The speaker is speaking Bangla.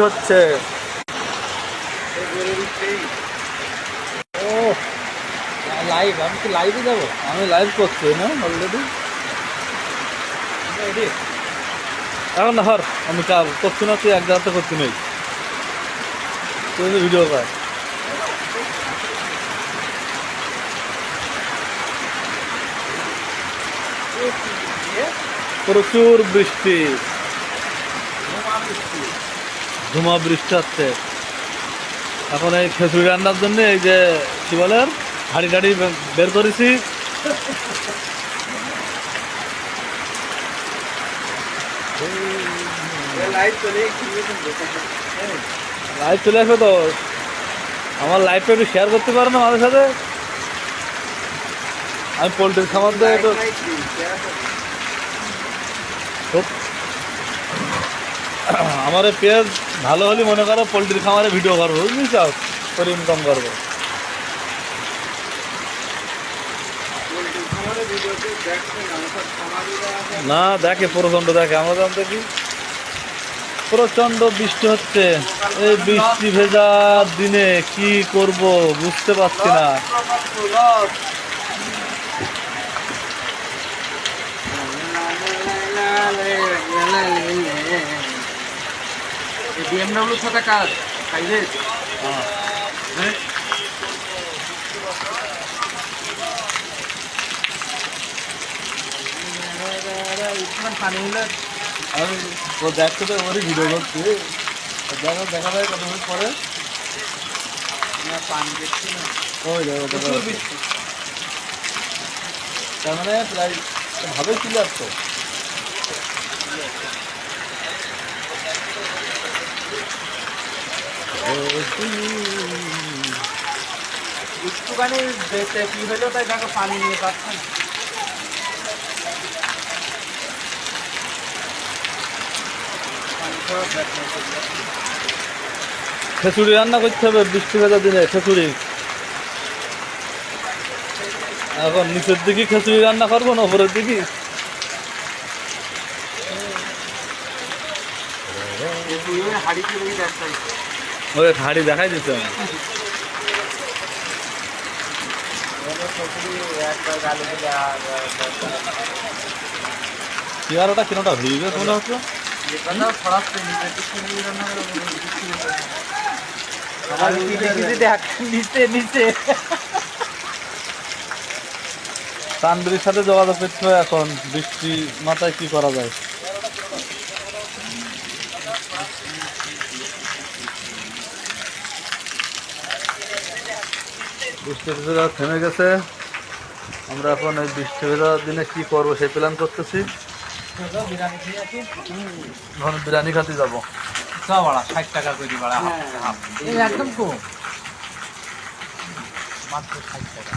হচ্ছে। ও লাইভ আমি কি লাইভে যাব? আমি লাইভ করছি না? অলরেডি এখন না হর আমি কাজ করছি না তুই এক জায়গাতে করছি নেই তুই ভিডিও কর। প্রচুর বৃষ্টি। ধুমা বৃষ্টি হচ্ছে। এখন এই খেচুড়ি রান্নার জন্য এই যে কি বলে হাড়ি টাড়ি বের করেছি। লাইভ চলে চলে আসবে তো। আমার লাইভটা একটু শেয়ার করতে পারো না আমাদের সাথে আমি পোলট্রির খামার দিয়ে একটু আমার পেজ ভালো হলে মনে করো পোলট্রির খামারে ভিডিও করব বুঝলি চাও করে ইনকাম করব না দেখে প্রচণ্ড দেখে আমরা জান দেখি প্রচণ্ড বৃষ্টি হচ্ছে এই বৃষ্টি ভেজা দিনে কি করব বুঝতে পারছি না বিএমডব্লিউ সাথে কাজ হ্যাঁ। আমি ও দেখতে তো ওরই ভিডিও করছি দেখা দেখা যায় কত মিনিট পরে পানি দেখছি না ওই দেখো দেখা। তার মানে প্রায় ভাবে ক্লিয়ার তো একটুখানি কি হলো তাই দেখো পানি নিয়ে পাচ্ছে না পানি খাওয়া ব্যাট নাই করলে। খেচুড়ি রান্না করতে হবে বৃষ্টি ভেজা দিনে খেচুড়ি। এখন নিচের দিকে খেচুড়ি রান্না করব না উপরের দিকে? হাড়ি ওই হাড়ি দেখাই দিতে আর চেয়ারটা কিনোটা ভিজবে মনে হচ্ছে? হয় তানবিরির সাথে যোগাযোগ করতে হবে এখন বৃষ্টি মাথায় কি করা যায়? বৃষ্টি ভেজা থেমে গেছে। আমরা এখন এই বৃষ্টি ভেজা দিনে কি করব সেই প্ল্যান করতেছি। এখন বিরিয়ানি খাতে যাব। ষাট টাকা করে বাড়া একদম কম। মাত্র ষাট টাকা।